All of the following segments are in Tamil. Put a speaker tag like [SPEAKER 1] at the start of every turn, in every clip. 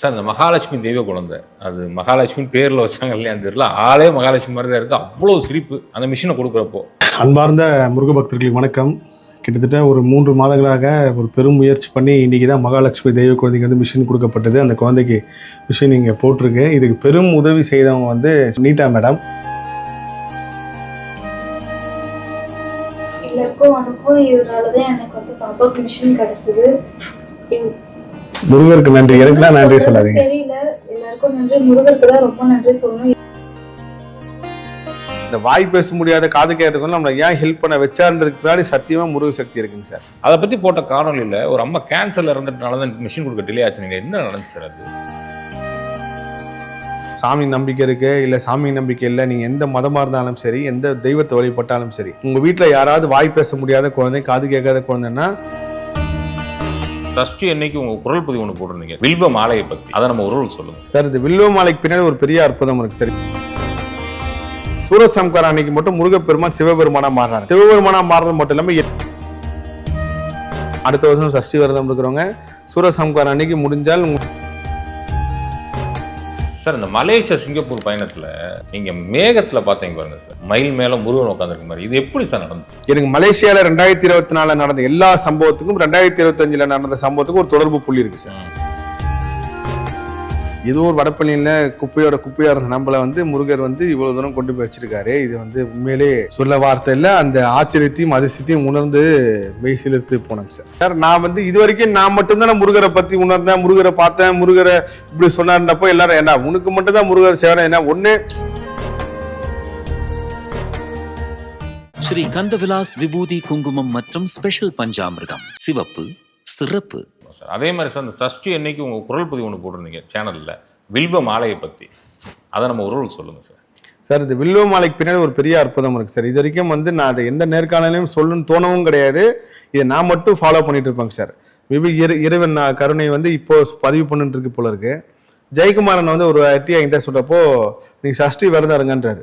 [SPEAKER 1] சார் இந்த மகாலட்சுமி தெய்வ குழந்தை. அது மகாலட்சுமி பேரில் வச்சாங்க இல்லையான்னு தெரியல. ஆளே மகாலட்சுமி மாதிரி தான் இருக்குது அவ்வளோ சிரிப்பு. அந்த மிஷினை கொடுக்குறப்போ.
[SPEAKER 2] அன்பார்ந்த முருக பக்தர்களுக்கு வணக்கம். கிட்டத்தட்ட ஒரு மூன்று மாதங்களாக ஒரு பெரும் முயற்சி பண்ணி இன்றைக்கி தான் மகாலட்சுமி தெய்வ குழந்தைக்கு வந்து மிஷின் கொடுக்கப்பட்டது. அந்த குழந்தைக்கு மிஷின் இங்கே போட்டிருக்கு. இதுக்கு பெரும் உதவி செய்தவங்க வந்து நீட்டா மேடம்
[SPEAKER 3] எல்லாருக்கும் வணக்கம். இவரால தான் எனக்கு வந்து பாப்பாக்கு மிஷின் கிடைச்சது.
[SPEAKER 2] முருகருக்கு நன்றி. எனக்குலாம் நன்றி சொல்லாதீங்க.
[SPEAKER 3] தெரியல. எல்லாருக்கும் நன்றி. முருகருக்கு தான் ரொம்ப நன்றி சொல்லணும்.
[SPEAKER 2] இந்த வாய் பேச முடியாத காது கேட்கறதுக்கு நம்மளை ஏன் ஹெல்ப் பண்ண வச்சான்றதுக்கு பின்னாடி சத்தியமாக முருக சக்தி இருக்குங்க சார்.
[SPEAKER 1] அதை பற்றி போட்ட காணொலியில் ஒரு அம்மா கேன்சரில் இருந்ததுனால தான் மிஷின் கொடுக்க டிலே ஆச்சு நீங்கள் என்ன நடந்துச்சு சார் அது?
[SPEAKER 2] சாமி நம்பிக்கை இருக்கு இல்ல சாமி நம்பிக்கை இல்லை நீங்க எந்த மதமா இருந்தாலும் சரி எந்த தெய்வத்தை வழிபட்டாலும் சரி உங்க வீட்ல யாராவது வாய் பேச முடியாத குழந்தை காது கேட்காத குழந்தைன்னா
[SPEAKER 1] சஷ்டி அன்னைக்கு உங்க குரல் பதிவு ஒன்று போட்டிருந்தீங்க. வில்வ மாலையை பத்தி. அதை நம்ம உருவல் சொல்லுங்க. சார்
[SPEAKER 2] இந்த வில்வ மாலைக்கு பின்னாடி ஒரு பெரிய அற்புதம் இருக்கு சரி. சூரசம்கார அன்னைக்கு மட்டும் முருகப்பெருமான் சிவபெருமானா மாறுறாரு. சிவபெருமானா மாறுறது மட்டும் இல்லாம அடுத்த வருஷம் சஷ்டி விரதம் இருக்கிறவங்க சூரசம்கார அன்னைக்கு முடிஞ்சால்
[SPEAKER 1] சார் இந்த மலேசியா சிங்கப்பூர் பயணத்தில் நீங்கள் மேகத்தில் பார்த்தீங்க பாருங்க சார். மயில் மேலே முருகன் உட்காந்துருக்க மாதிரி. இது எப்படி சார் நடந்துச்சு?
[SPEAKER 2] எனக்கு மலேசியால ரெண்டாயிரத்தி இருபத்தி நாலுல நடந்த எல்லா சம்பவத்துக்கும் ரெண்டாயிரத்தி இருபத்தஞ்சுல நடந்த சம்பவத்துக்கும் ஒரு தொடர்பு புள்ளி இருக்கு சார். ஏதோ ஒரு வடப்பள்ளியில் குப்பையோட குப்பையாக இருந்த நம்மளை வந்து முருகர் வந்து இவ்வளோ தூரம் கொண்டு போய் வச்சிருக்காரு. இது வந்து உண்மையிலே சொல்ல வார்த்தை இல்லை அந்த ஆச்சரியத்தையும் அதிசயத்தையும் உணர்ந்து மெய் சிலிர்த்து போனேங்க சார். சார் நான் வந்து இது வரைக்கும் நான் மட்டும்தான் முருகரை பற்றி உணர்ந்தேன் முருகரை பார்த்தேன் முருகரை இப்படி சொன்னார்ன்றப்போ எல்லாரும் என்ன உனக்கு மட்டும்தான் முருகர் சேவனம் என்ன? ஒன்று
[SPEAKER 4] ஸ்ரீ கந்தவிலாஸ் விபூதி குங்குமம் மற்றும் ஸ்பெஷல் பஞ்சாமிர்தம். சிவப்பு சிறப்பு
[SPEAKER 1] சார். அதே மாதிரி சார் அந்த சஷ்டி அன்னைக்கு உங்கள் குரல் பதிவு ஒன்று போட்டிருந்தீங்க சேனலில் வில்வ மாலையை பற்றி அதை நம்ம உருவல் சொல்லுங்கள் சார்.
[SPEAKER 2] சார் இது வில்வ மாலைக்கு பின்னாடி ஒரு பெரிய அற்புதம் இருக்குது சார். இது வரைக்கும் வந்து நான் அதை எந்த நேர்காணலையும் சொல்லணும்னு தோணவும் கிடையாது. இதை நான் மட்டும் ஃபாலோ பண்ணிட்டு இருப்பேங்க சார். மேபி இரு இறைவன் கருணை வந்து இப்போ பதிவு பண்ணிட்டு இருக்கு போல இருக்கு. ஜெயக்குமாரன் வந்து ஒரு ஐடி என்கிட்ட சொல்கிறப்போ நீங்கள் சஷ்டி விரதம் இருங்கன்றாரு.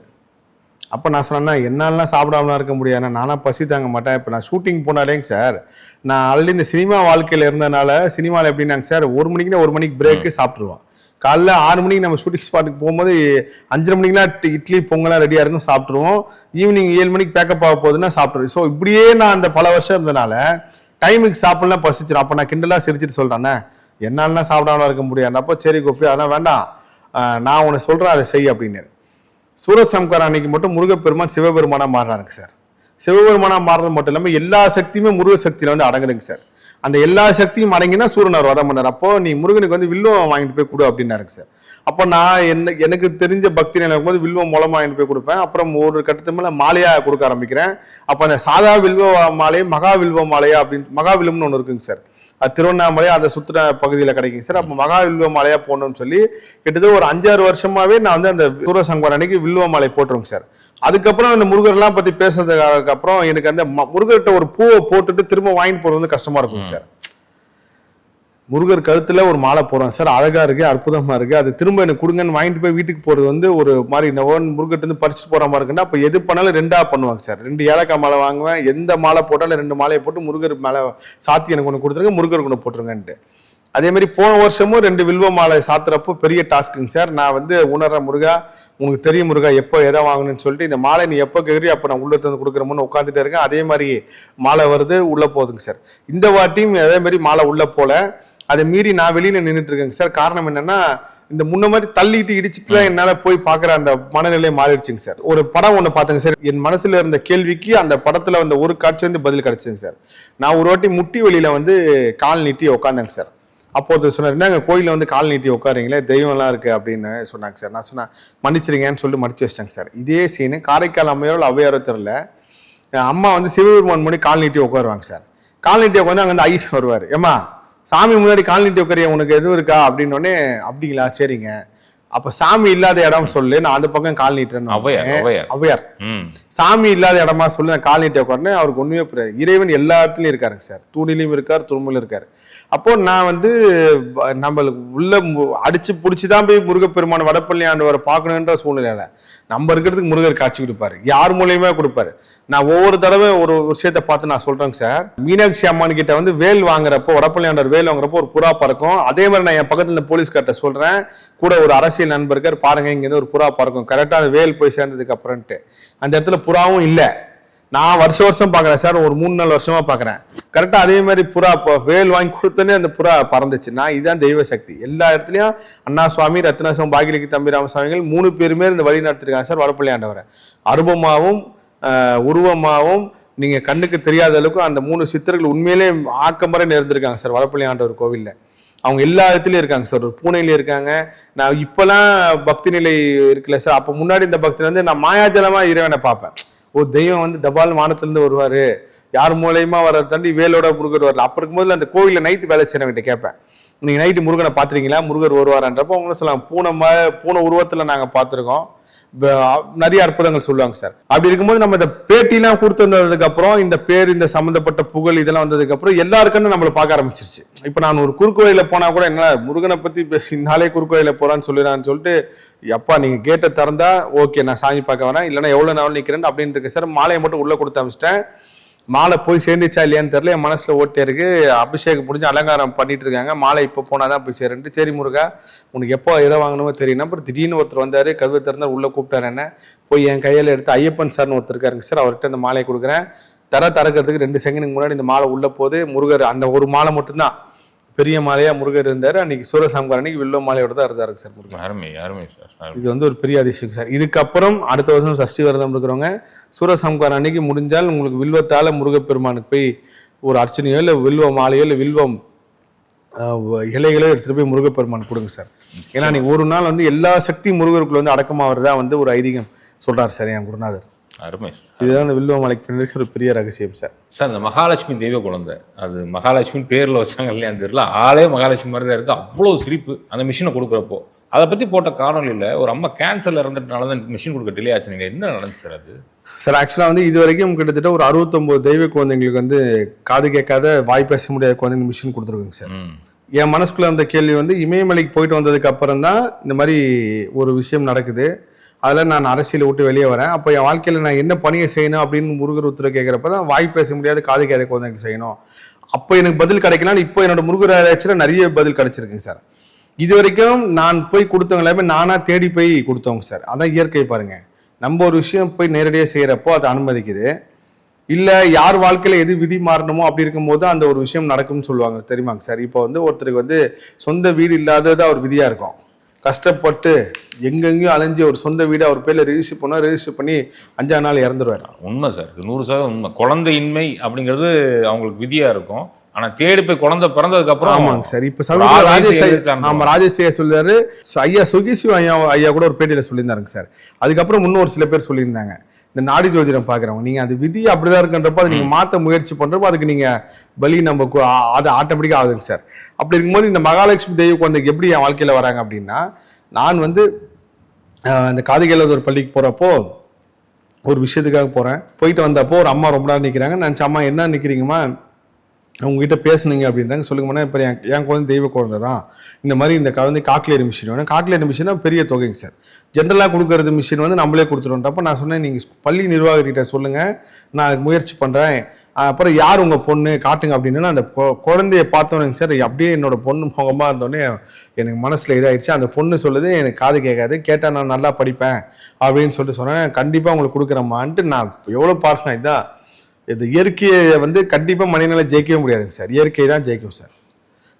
[SPEAKER 2] அப்போ நான் சொன்னேன்னா என்னாலாம் சாப்பிடாமலாம் இருக்க முடியாது. நானா பசி தாங்க மாட்டேன். இப்போ நான் ஷூட்டிங் போனாலேங்க சார் நான் ஆல்ரெடி இந்த சினிமா வாழ்க்கையில் இருந்தனால சினிமாவில் எப்படின்னாங்க சார் ஒரு மணிக்குன்னா ஒரு மணிக்கு பிரேக்கு சாப்பிட்ருவோம் காலைல ஆறு மணிக்கு நம்ம ஷூட்டிங் ஸ்பாட்டுக்கு போகும்போது அஞ்சரை மணிக்கெலாம் இட்லி பொங்கலாம் ரெடியாக இருக்கும் சாப்பிட்ருவோம் ஈவினிங் ஏழு மணிக்கு பேக்கப் ஆக போகுதுன்னா சாப்பிட்ருவோம் ஸோ இப்படியே நான் அந்த பல வருஷம் இருந்தனால டைமுக்கு சாப்பிடலாம் பசிச்சிடும் அப்போ நான் கிண்டலாக சிரிச்சிட்டு சொல்கிறேன்னே என்னாலாம் சாப்பிடாமலாம் இருக்க முடியாது அப்போ சரி கோப்பி அதெல்லாம் வேண்டாம். நான் உனக்கு சொல்கிறேன் அதை செய் அப்படின்னு சூரசம்கார் அன்னைக்கு மட்டும் முருகப்பெருமான் சிவபெருமானாக மாறுறாருங்க சார். சிவபெருமானாக மாறுறது மட்டும் இல்லாமல் எல்லா சக்தியுமே முருக சக்தியில் வந்து அடங்குதுங்க சார். அந்த எல்லா சக்தியும் அடங்கினா சூரியனார் வதம் பண்ணார். அப்போ நீ முருகனுக்கு வந்து வில்வம் வாங்கிட்டு போய் கொடு அப்படின்னாருங்க சார். அப்போ நான் என்ன எனக்கு தெரிஞ்ச பக்தி நிலைக்கும் போது வில்வம் மூலமாக வாங்கிட்டு போய் கொடுப்பேன். அப்புறம் ஒரு கட்டத்து மேலே மாலையாக கொடுக்க ஆரம்பிக்கிறேன். அப்போ அந்த சாதா வில்வ மாலை மகா வில்வ மாலையா அப்படின்னு மகா வில்வம்னு ஒன்று இருக்குங்க சார். திருவண்ணாமலை அந்த சுற்றுலா பகுதியில் கிடைக்கும் சார் அப்போ மகா வில்வ மலையாக போடணும்னு சொல்லி கிட்டத்தட்ட ஒரு அஞ்சாறு வருஷமாவே நான் வந்து அந்த சூரசங்கர் அன்னைக்கு வில்வ மாலை போட்டுருங்க சார். அதுக்கப்புறம் அந்த முருகர்லாம் பற்றி பேசுறதுக்கு அப்புறம் எனக்கு அந்த முருகர்கிட்ட ஒரு பூவை போட்டுட்டு திரும்ப வாங்கிட்டு போகிறது வந்து கஷ்டமா இருக்கும் சார். முருகர் கழுத்தில் ஒரு மாலை போடுறோம் சார் அழகாக இருக்குது அற்புதமாக இருக்குது அது திரும்ப எனக்கு கொடுங்கன்னு வாங்கிட்டு போய் வீட்டுக்கு போகிறது வந்து ஒரு மாதிரி நவன் முருகர்ட்ட இருந்து பறிச்சுட்டு போகிற மாதிரி இருக்குன்னா அப்போ எது பண்ணாலும் ரெண்டாக பண்ணுவாங்க சார். ரெண்டு ஏலக்காய் மாலை வாங்குவேன் எந்த மாலை போட்டாலும் ரெண்டு மாலையை போட்டு முருகர் மேலே சாத்தி எனக்கு ஒன்று கொடுத்துருங்க முருகர் கொண்டு போட்டுருங்கன்ட்டு. அதே மாதிரி போன வருஷமும் ரெண்டு வில்வ மாலை சாத்துறப்போ பெரிய டாஸ்க்குங்க சார். நான் வந்து உணர்ற முருகா உனக்கு தெரியும் முருகா எப்போ எதை வாங்கணும்னு சொல்லிட்டு இந்த மாலை நீ எப்போ கேட்குறியோ அப்போ நான் உள்ளே இருந்து கொடுக்குறோம்னு உட்காந்துட்டே இருக்கேன். அதே மாதிரி மாலை வருது உள்ளே போகுதுங்க சார். இந்த வாட்டியும் அதே மாதிரி மாலை உள்ளே போகல அதை மீறி நான் வெளியில நின்றுட்டு இருக்கேங்க. சார் காரணம் என்னன்னா இந்த முன்ன மாதிரி தள்ளிட்டு இடிச்சிட்டு தான் என்னால போய் பார்க்குற அந்த மனநிலை மாறிடுச்சுங்க சார். ஒரு படம் ஒன்று பார்த்தேங்க சார். என் மனசுல இருந்த கேள்விக்கு அந்த படத்துல வந்த ஒரு காட்சி வந்து பதில் கிடைச்சதுங்க சார். நான் ஒரு வாட்டி முட்டி வெளியில வந்து கால் நீட்டி உட்காந்தேங்க சார். அப்போது சொன்னார் என்னங்க கோயிலில் வந்து கால் நீட்டி உட்காருங்களே தெய்வம்லாம் இருக்கு அப்படின்னு சொன்னாங்க சார். நான் சொன்னேன் மன்னிச்சிருங்கன்னு சொல்லிட்டு மடிச்சு வச்சிட்டாங்க சார். இதே சீனு காரைக்கால் அம்மையாரோ அவ்வையாரோ தெரியல. என் அம்மா வந்து சிவபெருமான் முன்னாடி கால் நீட்டி உட்காருவாங்க சார். கால் நீட்டி உட்காந்து அங்கே வந்து ஐயர் வருவார். ஏம்மா சாமி முன்னாடி கால் நீட்டி உட்காரியா உனக்கு எதுவும் இருக்கா? அப்படின்னோடனே அப்படிங்களா சரிங்க. அப்ப சாமி இல்லாத இடம் சொல்லு நான் அந்த பக்கம் கால்.
[SPEAKER 1] ஔவையார் ம்.
[SPEAKER 2] சாமி இல்லாத இடமா சொல்லி நான் கால் நீட்டி உட்காருன்னு அவருக்கு ஒண்ணுமே புரியாது. இறைவன் எல்லா இடத்துலயும் இருக்காருங்க சார். தூணிலையும் இருக்கார் துரும்பிலும் இருக்காரு. அப்போ நான் வந்து நம்மளுக்கு உள்ள மு- அடிச்சு பிடிச்சி தான் போய் முருகப்பெருமான் வடப்பள்ளி ஆண்டவரை பார்க்கணுன்ற சூழ்நிலையில நம்ம இருக்கிறதுக்கு முருகர் காட்சி கொடுப்பாரு. யார் மூலியமா கொடுப்பாரு? நான் ஒவ்வொரு தடவை ஒரு விஷயத்தை பார்த்து நான் சொல்றேங்க சார். மீனாட்சி அம்மன் கிட்ட வந்து வேல் வாங்குறப்போ வடப்பள்ளியாண்டவர் வேல் வாங்குறப்போ ஒரு புறா பறக்கும். அதே மாதிரி நான் என் பக்கத்துல இந்த போலீஸ்கார்ட்ட சொல்றேன். கூட ஒரு அரசியல் நண்பர்கள் பாருங்க இங்க ஒரு புறா பறக்கும். கரெக்டா அந்த வேல் போய் சேர்ந்ததுக்கு அப்புறம்ட்டு அந்த இடத்துல புறாவும் இல்லை. நான் வருஷம் வருஷம் பார்க்குறேன் சார் ஒரு மூணு நாலு வருஷமா பார்க்குறேன். கரெக்டாக அதே மாதிரி புறா இப்போ வேல் வாங்கி கொடுத்தோன்னே அந்த புறா பறந்துச்சு. நான் இதுதான் தெய்வ சக்தி. எல்லா இடத்துலையும் அண்ணா சுவாமி ரத்னசுவாமி பாகிலிக்கு தம்பி ராமசாமிகள் மூணு பேருமே இந்த வழி நடத்திருக்காங்க சார் வடப்பள்ளி அருபமாகவும் அருபமாவும் நீங்கள் கண்ணுக்கு தெரியாத அளவுக்கு அந்த மூணு சித்தர்கள் உண்மையிலே ஆக்கமரை நேர்ந்திருக்காங்க சார் வடப்பள்ளி கோவிலில். அவங்க எல்லா இடத்துலையும் இருக்காங்க சார். ஒரு பூனையில இருக்காங்க. நான் இப்போலாம் பக்தி நிலை இருக்குல்ல சார். அப்போ முன்னாடி இந்த பக்தியில் வந்து நான் மாயாஜலமாக இறைவனை பார்ப்பேன். ஒரு தெய்வம் வந்து தபால் வானத்திலிருந்து வருவார். யார் மூலயமா வர தாண்டி வேலோட முருகர் வரல அப்போ இருக்கும்போது அந்த கோவிலில் நைட்டு வேலை செய்யறவங்கிட்ட கேட்பேன். நீங்கள் நைட்டு முருகனை பார்த்துருக்கீங்களா? முருகர் வருவாரான்றப்போ அவங்களும் சொல்லலாம். பூனை பூனை உருவத்தில் நாங்கள் பார்த்துருக்கோம். நிறைய அற்புதங்கள் சொல்லுவாங்க சார். அப்படி இருக்கும்போது நம்ம இந்த பேட்டிலாம் கொடுத்துருந்ததுக்கு அப்புறம் இந்த பேர் இந்த சம்பந்தப்பட்ட புகழ் இதெல்லாம் வந்ததுக்கு அப்புறம் எல்லாருக்கும் நம்மளை பார்க்க ஆரம்பிச்சிருச்சு. இப்போ நான் ஒரு குறுக்கு வழியில போனா கூட என்ன முருகனை பத்தி பேசி நாளே குறுக்கு வழியில போறான்னு சொல்லிடுறான்னு சொல்லிட்டு அப்பா நீங்க கேட்டை திறந்தா ஓகே நான் சாமி பார்க்க வரேன். இல்லைன்னா எவ்வளவு நாள் நிக்கிறேன்? அப்படின்னு இருக்கு சார் மாலையை மட்டும் உள்ள கொடுத்து அமிச்சிட்டேன். மாலை போய் சேர்ந்துச்சா இல்லையான்னு தெரியல. என் மனசில் ஓட்டே இருக்கு. அபிஷேகம் முடிஞ்சு அலங்காரம் பண்ணிட்டு இருக்காங்க. மாலை இப்போ போனால் தான் போய் சேரன்ட்டு. சரி முருகா உனக்கு எப்போ எதை வாங்கணுமோ தெரியும் அப்புறம் திடீர்னு ஒருத்தர் வந்தார். கதவை திறந்தார். உள்ளே கூப்பிட்டாரு என்ன? போய் என் கையில் எடுத்து ஐயப்பன் சார்னு ஒருத்தர் இருக்காருங்க சார். அவர்கிட்ட அந்த மாலையை கொடுக்குறேன். தர தரக்கிறதுக்கு ரெண்டு செகண்டுக்கு முன்னாடி இந்த மாலை உள்ளே போகுது. முருகர் அந்த ஒரு மாலை மட்டும்தான். பெரிய மாலையா முருகர் இருந்தாரு. அன்னைக்கு சூரசாம்கார் அன்னைக்கு வில்வ மாலையோட தான் இருந்தாரு சார் முருகர்
[SPEAKER 1] அருமை அருமை சார்.
[SPEAKER 2] இது வந்து ஒரு பெரிய அதிசயம் சார். இதுக்கப்புறம் அடுத்த வருஷம் சஷ்டி விரதம் இருக்கிறவங்க சூரசம்காரம் அன்னைக்கு முடிஞ்சால் உங்களுக்கு வில்வத்தால முருகப்பெருமானுக்கு போய் ஒரு அர்ச்சனையோ இல்லை வில்வ மாலையோ இல்லை வில்வம் இலைகளோ எடுத்துட்டு போய் முருகப்பெருமான் கொடுங்க சார். ஏன்னா நீங்க ஒரு நாள் வந்து எல்லா சக்தி முருகருக்குள்ள வந்து அடக்கமாகறதா வந்து ஒரு ஐதீகம் சொல்றாரு சார் என் குருநாதர்.
[SPEAKER 1] அருமை.
[SPEAKER 2] இதுதான் அந்த வில்வ மாலைக்கு ஒரு பெரிய ரகசியம் சார்.
[SPEAKER 1] சார் இந்த மகாலட்சுமி தெய்வ குழந்தை. அது மகாலட்சுமி பேர்ல வச்சாங்க இல்லையா தெரியல ஆளே மகாலட்சுமி மாதிரி தான் இருக்கு. அவ்வளோ சிரிப்பு. அந்த மிஷினை கொடுக்குறப்போ. அதை பத்தி போட்ட காணொலியில் ஒரு அம்மா கேன்சர்ல இருந்ததுனால தான் மிஷின் கொடுக்க டிலே ஆச்சு. நீங்க என்ன நடந்துச்சு சார் அது?
[SPEAKER 2] சார் ஆக்சுவலாக வந்து இது வரைக்கும் கிட்டத்தட்ட ஒரு அறுபத்தொம்போது தெய்வ குழந்தைங்களுக்கு வந்து காது கேட்காத வாய் பேச முடியாத குழந்தைங்க மிஷின் கொடுத்துருக்குங்க சார். என் மனசுக்குள்ள இருந்த கேள்வி வந்து இமயமலைக்கு போயிட்டு வந்ததுக்கு அப்புறம் தான் இந்த மாதிரி ஒரு விஷயம் நடக்குது. அதில் நான் அரசியலை விட்டு வெளியே வரேன். அப்போ என் வாழ்க்கையில் நான் என்ன பணியை செய்யணும் அப்படின்னு முருகர் உத்தரவு கேட்குறப்ப தான் வாய் பேச முடியாது காது கேத குழந்தைங்க செய்யணும். அப்போ எனக்கு பதில் கிடைக்கலாம் இப்போ என்னோட முருகர் ஆராய்ச்சியில் நிறைய பதில் கிடைச்சிருக்குங்க சார். இது வரைக்கும் நான் போய் கொடுத்தவங்க எல்லாமே நானாக தேடி போய் கொடுத்தவங்க சார். அதான் இயற்கை பாருங்கள் நம்ம ஒரு விஷயம் போய் நேரடியாக செய்கிறப்போ அது அனுமதிக்குது. இல்லை யார் வாழ்க்கையில் எது விதி மாறணுமோ அப்படி இருக்கும்போது அந்த ஒரு விஷயம் நடக்கும்னு சொல்லுவாங்க தெரியுமாங்க சார்? இப்போ வந்து ஒருத்தருக்கு வந்து சொந்த வீடு இல்லாதது அவர் விதியாக இருக்கும். கஷ்டப்பட்டு எங்கெங்கேயும் அலைஞ்சு ஒரு சொந்த வீடு அவர் பேரில் ரெஜிஸ்டர் பண்ணால் ரெஜிஸ்டர் பண்ணி அஞ்சாறு நாள் இறந்துருவார்.
[SPEAKER 1] உண்மை சார் நூறு சதவீதம் உண்மை. குழந்தையின்மை அப்படிங்கிறது அவங்களுக்கு விதியா இருக்கும். ஆனா தேடி போய் குழந்தை பிறந்ததுக்கு அப்புறம்
[SPEAKER 2] ஆமாங்க சார் இப்போ ராஜேஷ்
[SPEAKER 1] ஏழு
[SPEAKER 2] ஐயா-
[SPEAKER 1] வயசுல
[SPEAKER 2] ஆமா
[SPEAKER 1] அனுப்புவாங்க.
[SPEAKER 2] ராஜேஷ் ஐயா சொல்லியிருந்தாரு ஐயா சுகிசிவ் ஐயா ஐயா கூட ஒரு பேட்டியில சொல்லியிருந்தாருங்க சார் அதுக்கப்புறம் இன்னும் ஒரு சில பேர் சொல்லியிருந்தாங்க. இந்த நாடி ஜோதிடம் பாக்குறவங்க நீங்க அது விதி அப்படிதான் இருக்குன்றப்போ அதை நீங்க மாத்த முயற்சி பண்றப்போ அதுக்கு நீங்க பலி நம்ம அது ஆட்டோமேட்டிக்கா ஆகுதுங்க சார். அப்படி இருக்கும்போது இந்த மகாலட்சுமி தெய்வ குழந்தைக்கு எப்படி என் வாழ்க்கையில வராங்க அப்படின்னா நான் வந்து ஆஹ், இந்த காதிகேலது ஒரு பள்ளிக்கு போறப்போ ஒரு விஷயத்துக்காக போறேன். போயிட்டு வந்தப்போ ஒரு அம்மா ரொம்ப நேரம் நிக்கிறாங்க. நினச்ச அம்மா என்ன நிக்கிறீங்கம்மா? உங்ககிட்ட பேசுனீங்க அப்படின்றாங்க. சொல்லுங்கம்மா இப்போ என் என் குழந்தை தெய்வ குழந்தை தான் இந்த மாதிரி இந்த குழந்தை காக்லியர் மிஷின் வேணும். காக்லியர் மிஷினா பெரிய தொகைங்க சார். ஜென்ரலாக கொடுக்கறது மிஷின் வந்து நம்மளே கொடுத்துருவோன்றப்ப நான் சொன்னேன் நீங்கள் பள்ளி நிர்வாகத்திட்ட சொல்லுங்கள் நான் அதுக்கு முயற்சி பண்ணுறேன் அப்புறம் யார் உங்கள் பொண்ணு? காட்டுங்க அப்படின்னா அந்த குழந்தையை குழந்தைய பார்த்தோன்னே சார். அப்படியே என்னோட பொண்ணு முகமாக இருந்தோடனே எனக்கு மனசில் இதாகிடுச்சு அந்த பொண்ணு சொல்லுது எனக்கு காது கேட்காது. கேட்டால் நான் நல்லா படிப்பேன் அப்படின்னு சொல்லிட்டு சொன்னேன். கண்டிப்பாக உங்களுக்கு கொடுக்குறேம்மான்ட்டு நான் எவ்வளோ பார்த்தேன் இதான் இது இயற்கையை வந்து கண்டிப்பாக மனிதனால ஜெயிக்கவே முடியாதுங்க சார். இயற்கை தான் ஜெயிக்கும் சார்.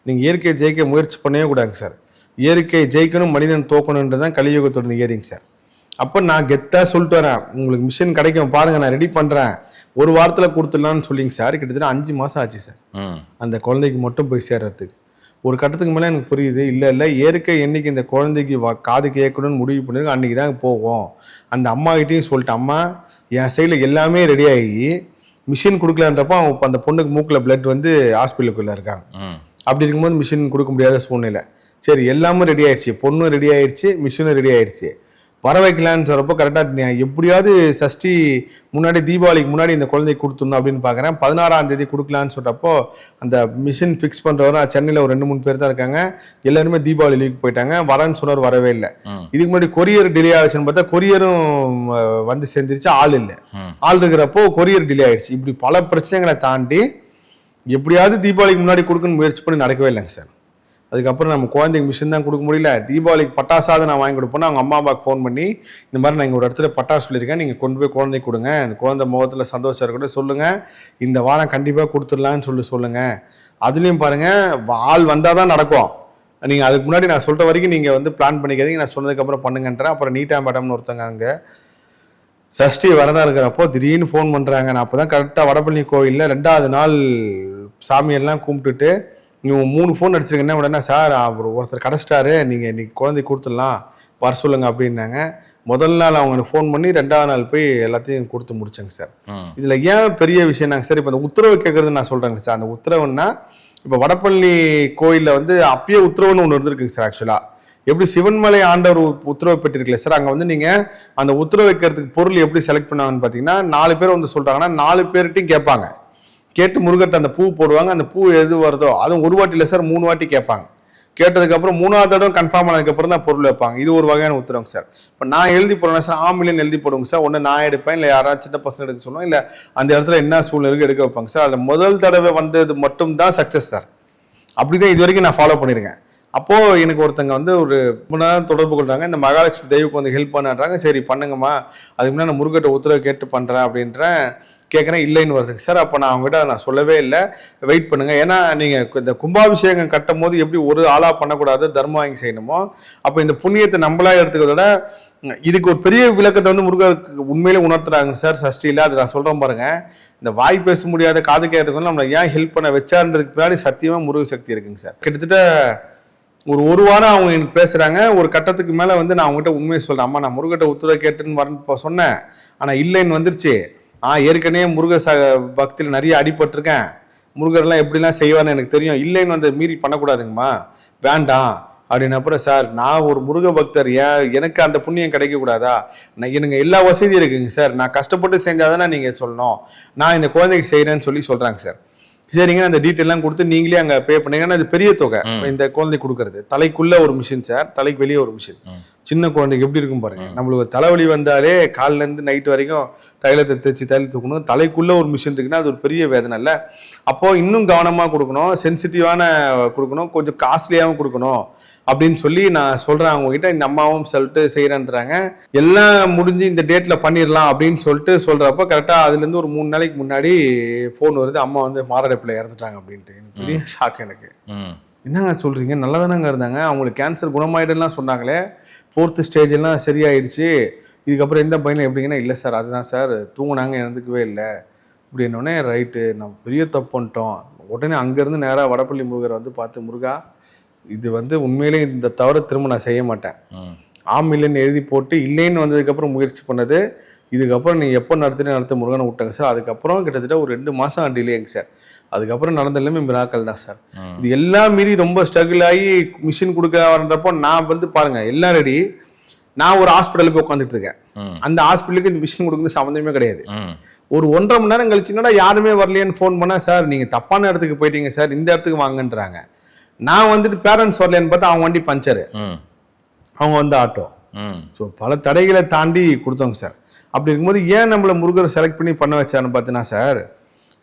[SPEAKER 2] நீங்கள் இயற்கையை ஜெயிக்க முயற்சி பண்ணவே கூடாதுங்க சார். இயற்கை ஜெயிக்கணும் மனிதன் தோக்கணுன்றது தான் கலியுகத்தோட நியதிங்க சார். அப்போ நான் கெத்தாக சொல்லிட்டு வரேன். உங்களுக்கு மிஷின் கிடைக்கும் பாருங்க நான் ரெடி பண்ணுறேன் ஒரு வாரத்தில் கொடுத்துடலான்னு சொல்லிங்க சார். கிட்டத்தட்ட அஞ்சு மாதம் ஆச்சு சார். அந்த குழந்தைக்கு மட்டும் போய் சேர்றதுக்கு. ஒரு கட்டத்துக்கு மேலே எனக்கு புரியுது இல்லை இல்லை இயற்கை என்னைக்கு இந்த குழந்தைக்கு வா காது கேட்கணும்னு முடிவு பண்ணிருக்கு அன்றைக்கி தான் போவோம். அந்த அம்மாகிட்டையும் சொல்லிட்டு அம்மா என் சைடில் எல்லாமே ரெடி ஆகி மிஷின் கொடுக்கலான்றப்போ இப்ப அந்த பொண்ணுக்கு மூக்கில் பிளட் வந்து ஹாஸ்பிட்டலுக்குள்ளே இருக்காங்க. அப்படி இருக்கும்போது மிஷின் கொடுக்க முடியாத சூழ்நிலை. சரி எல்லாமே ரெடி ஆயிடுச்சு. பொண்ணும் ரெடி ஆயிடுச்சு மிஷினும் ரெடி ஆயிடுச்சு. வர வைக்கலான்னு சொல்றப்போ கரெக்டாக எப்படியாவது சஷ்டி முன்னாடி தீபாவளிக்கு முன்னாடி இந்த குழந்தை கொடுத்துடணும் அப்படின்னு பார்க்குறேன். பதினாறாம் தேதி கொடுக்கலான்னு சொல்றப்போ அந்த மிஷின் ஃபிக்ஸ் பண்ணுறவரும் சென்னையில் ஒரு ரெண்டு மூணு பேர் தான் இருக்காங்க. எல்லாருமே தீபாவளி லீவுக்கு போயிட்டாங்க. வரேன்னு சொன்னவர் வரவே இல்லை. இதுக்கு முன்னாடி கொரியர் டிலே ஆச்சுன்னு பார்த்தா கொரியரும் வந்து சேர்ந்துருச்சு. ஆள் இல்லை. ஆள் இருக்கிறப்போ கொரியர் டிலே ஆயிடுச்சு. இப்படி பல பிரச்சனைகளை தாண்டி எப்படியாவது தீபாவளிக்கு முன்னாடி கொடுக்கணும்னு முயற்சி பண்ணி நடக்கவே இல்லைங்க சார். அதுக்கப்புறம் நம்ம குழந்தைக்கு மிஷின் தான் கொடுக்க முடியல. தீபாவளிக்கு பட்டாசாவது நான் வாங்கி கொடுப்பேன்னு அவங்க அம்மா அப்பாவுக்கு ஃபோன் பண்ணி இந்த மாதிரி நான் இங்க ஒரு இடத்துல பட்டாசு சொல்லியிருக்கேன். நீங்கள் கொண்டு போய் குழந்தைக்கு கொடுங்க. அந்த குழந்தை முகத்தில் சந்தோஷம் இருக்கட்டும். சொல்லுங்கள் இந்த வாரம் கண்டிப்பாக கொடுத்துடலான்னு சொல்லி சொல்லுங்கள் அதுலேயும் பாருங்கள் ஆள் வந்தால் தான் நடக்கும். நீங்கள் அதுக்கு முன்னாடி நான் சொல்கிற வரைக்கும் நீங்கள் வந்து பிளான் பண்ணிக்காதீங்க. நான் சொன்னதுக்கப்புறம் பண்ணுங்கன்றேன். அப்புறம் நீட்டா மேடம்னு ஒருத்தங்க அங்கே சஷ்டி வரதா இருக்கிறப்போ திடீர்னு ஃபோன் பண்ணுறாங்க நான் அப்போ தான் கரெக்டாக வடபழனி கோயிலில் ரெண்டாவது நாள் சாமியெல்லாம் கும்பிட்டுட்டு இவங்க மூணு ஃபோன் அடிச்சிருக்க என்ன உடனே சார் அவர் ஒருத்தர் கிடச்சிட்டாரு. நீங்கள் இன்னைக்கு குழந்தை கொடுத்துடலாம். வர சொல்லுங்க அப்படின்னாங்க. முதல் நாள் அவங்க ஃபோன் பண்ணி ரெண்டாவது நாள் போய் எல்லாத்தையும் கொடுத்து முடிச்சேங்க சார். இதில் ஏன் பெரிய விஷயம்னாங்க சார் இப்போ இந்த உத்தரவு கேட்குறது நான் சொல்கிறேங்க சார். அந்த உத்தரவுன்னா இப்போ வடபழனி கோயிலில் வந்து அப்பயே உத்தரவுன்னு ஒன்று இருந்திருக்குங்க சார் ஆக்சுவலாக எப்படி சிவன்மலை ஆண்டவர் உத்தரவு பெற்றிருக்கல சார். அங்கே வந்து நீங்கள் அந்த உத்தரவு வைக்கிறதுக்கு பொருள் எப்படி செலக்ட் பண்ணுவாங்கன்னு பார்த்தீங்கன்னா நாலு பேர் வந்து சொல்கிறாங்கன்னா நாலு பேர்கிட்டையும் கேட்பாங்க. கேட்டு முருகட்ட அந்த பூ போடுவாங்க அந்த பூ எது வருதோ அதுவும் ஒரு வாட்டி இல்லை சார் மூணு வாட்டி கேட்பாங்க. கேட்டதுக்கப்புறம் மூணாவது தடவை கன்ஃபார்ம் ஆனதுக்கப்புறம் தான் பொருள் வைப்பாங்க. இது ஒரு வகையான உத்தரவுங்க சார். இப்போ நான் எழுதி போடுறேன் சார் ஆம்பிளியன் எழுதி போடுங்க சார். ஒன்று நான் எடுப்பேன் இல்லை யாராவது சின்ன பசங்க எடுக்க சொல்லுவோம் இல்லை அந்த இடத்துல என்ன சூழ்நிலை இருக்கு எடுக்க வைப்பாங்க சார். அதில் முதல் தடவை வந்தது மட்டும் தான் சக்ஸஸ் சார். அப்படி தான் இது வரைக்கும் நான் ஃபாலோ பண்ணியிருக்கேன் அப்போது எனக்கு ஒருத்தங்க வந்து ஒரு முன்னாடி தொடர்பு கொள்கிறாங்க இந்த மகாலட்சுமி தெய்வுக்கு வந்து ஹெல்ப் பண்ணுறாங்க. சரி பண்ணுங்கம்மா. அதுக்கு முன்னாடி நான் முருகட்ட உத்தரவு கேட்டு பண்ணுறேன் அப்படின்றேன். கேட்குறேன் இல்லைன்னு வருதுங்க. சார் அப்போ நான் அவங்ககிட்ட நான் சொல்லவே இல்லை. வெயிட் பண்ணுங்கள் ஏன்னா நீங்கள் இந்த கும்பாபிஷேகம் கட்டும் போது எப்படி ஒரு ஆளாக பண்ணக்கூடாது தர்மம் வாங்கி செய்யணுமோ? அப்போ இந்த புண்ணியத்தை நம்மளா எடுத்துக்கிறத விட இதுக்கு ஒரு பெரிய விளக்கத்தை வந்து முருகருக்கு உண்மையிலே உணர்த்துறாங்க சார் சஷ்டியில் அது நான் சொல்கிறேன் பாருங்கள் இந்த வாய் பேச முடியாத காது கேட்கறதுக்கு நம்மளை ஏன் ஹெல்ப் பண்ண வச்சான்றதுக்கு பின்னாடி சத்தியமாக முருக சக்தி இருக்குங்க சார். கிட்டத்தட்ட ஒரு ஒரு வாரம் அவங்க எனக்கு பேசுகிறாங்க ஒரு கட்டத்துக்கு மேலே வந்து நான் அவங்ககிட்ட உண்மையை சொல்கிறேன் அம்மா நான் முருகிட்ட உத்தரவை கேட்டுன்னு வரேன் இப்போ சொன்னேன். ஆனால் இல்லைன்னு வந்துருச்சு. நான் ஏற்கனவே முருக ச பக்தியில் நிறைய அடிபட்டிருக்கேன். முருகர்லாம் எப்படிலாம் செய்வான்னு எனக்கு தெரியும். இல்லைன்னு வந்து மீறி பண்ணக்கூடாதுங்கம்மா. வேண்டாம். அப்படின்னு அப்புறம் சார் நான் ஒரு முருக பக்தர். ஏன் எனக்கு அந்த புண்ணியம் கிடைக்கக்கூடாதா? நான் எனக்கு எல்லா வசதியும் இருக்குங்க சார். நான் கஷ்டப்பட்டு செஞ்சாதானே நீங்கள் சொல்லணும். நான் இந்த குழந்தைக்கு செய்கிறேன்னு சொல்லி சொல்கிறாங்க சார். சரிங்க அந்த டீட்டெயிலாம் கொடுத்து நீங்களே அங்க பே பண்ணீங்கன்னா அது பெரிய தொகை. இந்த குழந்தை கொடுக்கறது. தலைக்குள்ள ஒரு மிஷின் சார் தலைக்கு வெளியே ஒரு மிஷின். சின்ன குழந்தைக்கு எப்படி இருக்கும் பாருங்க. நம்மளுக்கு தலைவலி வந்தாலே கால்ல இருந்து நைட் வரைக்கும் தைலத்தை தேய்ச்சி தைல தூக்கணும். தலைக்குள்ள ஒரு மிஷின் இருக்குன்னா அது ஒரு பெரிய வேதனை இல்ல. அப்போ இன்னும் கவனமா கொடுக்கணும். சென்சிட்டிவான கொடுக்கணும். கொஞ்சம் காஸ்ட்லியாகவும் கொடுக்கணும். அப்படின்னு சொல்லி நான் சொல்றேன். அவங்க கிட்ட இந்த அம்மாவும் சொல்லிட்டு செய்யறேன்றாங்க எல்லாம் முடிஞ்சு இந்த டேட்ல பண்ணிடலாம் அப்படின்னு சொல்லிட்டு சொல்றப்ப கரெக்டா அதுல இருந்து ஒரு மூணு நாளைக்கு முன்னாடி ஃபோன் வருது. அம்மா வந்து மாரடைப்புல இறந்துட்டாங்க அப்படின்ட்டு. எனக்கு பெரிய ஷாக் எனக்கு. என்னங்க சொல்றீங்க? நல்லா தானங்க இருந்தாங்க. அவங்களுக்கு கேன்சர் குணமாயிடுலாம் சொன்னாங்களே. ஃபோர்த்து ஸ்டேஜ் எல்லாம் சரியாயிடுச்சு. இதுக்கப்புறம் எந்த பையனும் எப்படிங்கன்னா இல்லை சார் அதுதான் சார். தூங்குனாங்க எழுந்துக்கவே இல்லை. அப்படின்னோடனே ரைட்டு. நம்ம பெரிய தப்பு பண்ணிட்டோம். உடனே அங்கேருந்து நேராக வடப்பள்ளி முருகரை வந்து பார்த்து முருகா இது வந்து உண்மையிலே இந்த தவிர திரும்ப நான் செய்ய மாட்டேன். ஆம் இல்லைன்னு எழுதி போட்டு இல்லைன்னு வந்ததுக்கப்புறம் முயற்சி பண்ணது. இதுக்கப்புறம் நீங்கள் எப்போ நடத்துட்டு நடத்த முருகனை விட்டாங்க சார்? அதுக்கப்புறம் கிட்டத்தட்ட ஒரு ரெண்டு மாதம் டிலேங்க சார். அதுக்கப்புறம் நடந்த எல்லாமே மிராக்கல் தான் சார். இது எல்லாம் மீறி ரொம்ப ஸ்ட்ரகிள் ஆகி மிஷின் கொடுக்க வரன்றப்போ நான் வந்து பாருங்க எல்லாம் ரெடி நான் ஒரு ஹாஸ்பிட்டலுக்கு உட்காந்துட்டு இருக்கேன். அந்த ஹாஸ்பிட்டலுக்கு இந்த மிஷின் கொடுக்கணும் சம்மந்தமே கிடையாது. ஒரு ஒன்றரை மணி நேரம் கழிச்சுன்னா யாருமே வரலையேன்னு ஃபோன் பண்ணா சார் நீங்க தப்பான இடத்துக்கு போயிட்டீங்க சார். இந்த இடத்துக்கு வாங்கன்றாங்க. நான் வந்துட்டு பேரண்ட்ஸ் வரலைன்னு பார்த்தா அவங்க வண்டி பஞ்சரு. அவங்க வந்து ஆட்டோ. ஸோ பல தடைகளை தாண்டி கொடுத்தோங்க சார் அப்படி இருக்கும்போது ஏன் நம்மளை முருகர் செலக்ட் பண்ணி பண்ண வச்சாருன்னு பார்த்தீங்கன்னா சார்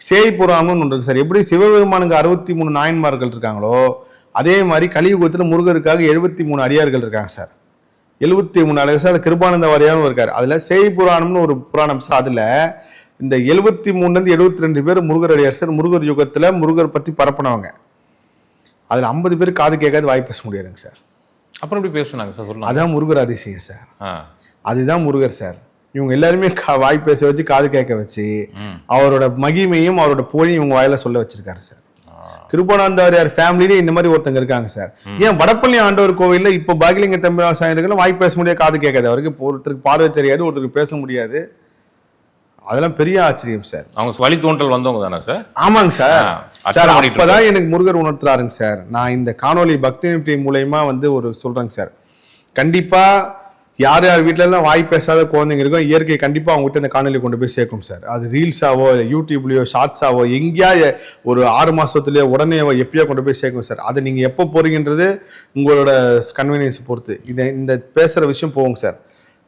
[SPEAKER 2] சேய் புராணம்னு ஒன்று இருக்கு சார் எப்படி சிவபெருமானுக்கு அறுபத்தி மூணு நாயன்மார்கள் இருக்காங்களோ அதே மாதிரி கலியுகத்தில் முருகருக்காக எழுபத்தி மூணு அடியார்கள் இருக்காங்க சார் எழுபத்தி மூணு அழகு சார் கிருபானந்த வாரியாரும் இருக்காரு. அதுல சேய் புராணம்னு ஒரு புராணம் சார் அதுல இந்த எழுபத்தி மூணுலேருந்து எழுபத்தி ரெண்டு பேர் முருகர் அடியார் சார் முருகர் யுகத்துல முருகர் பத்தி பரப்புனவங்க. அதுல ஐம்பது பேர் காது கேட்காது வாய் பேச முடியாதுங்க சார்.
[SPEAKER 1] அப்புறம் எப்படி பேசுனாங்க சார்? சொல்லுங்க.
[SPEAKER 2] அதான் முருகர் அதிசயம் சார். அதுதான் முருகர் சார். இவங்க எல்லாருமே வாய் பேச வச்சு காது கேட்க வச்சு. அவரோட மகிமையும் அவரோட புகழையும் இவங்க வாயில சொல்ல வச்சிருக்காரு சார். கிருபானந்தாரியார் ஃபேமிலிலே இந்த மாதிரி ஒருத்தங்க இருக்காங்க சார். ஏன் வடப்பள்ளி ஆண்டவர் கோவில்ல இப்போ பாகிலிங்க தம்பி விவசாயிகளும் வாய் பேச முடியாது காது கேட்காது. அவருக்கு ஒருத்தருக்கு பார்வை தெரியாது ஒருத்தருக்கு பேச முடியாது. அதெல்லாம் பெரிய ஆச்சரியம் சார்.
[SPEAKER 1] அவங்க வழி தோன்றல் வந்தவங்க தானே சார்?
[SPEAKER 2] ஆமாங்க சார். சார் அப்பதான் எனக்கு முருகர் உணர்த்துறாருங்க சார். நான் இந்த காணொளி பக்தி நிமிட்டி மூலயமா வந்து ஒரு சொல்றேங்க சார். கண்டிப்பா யார் யார் வீட்ல எல்லாம் வாய் பேசாத குழந்தைங்க இருக்கோ இயற்கை கண்டிப்பா அவங்க கிட்ட இந்த காணொலி கொண்டு போய் சேர்க்கும் சார். அது ரீல்ஸாவோ இல்லை யூடியூப்லயோ ஷார்ட்ஸாவோ எங்கேயா ஒரு ஆறு மாசத்துலயோ உடனே எப்பயோ கொண்டு போய் சேர்க்கும் சார். அதை நீங்க எப்போ போறீங்கன்றது உங்களோட கன்வீனியன்ஸ் பொறுத்து. இதை இந்த பேசுற விஷயம் போகும் சார்.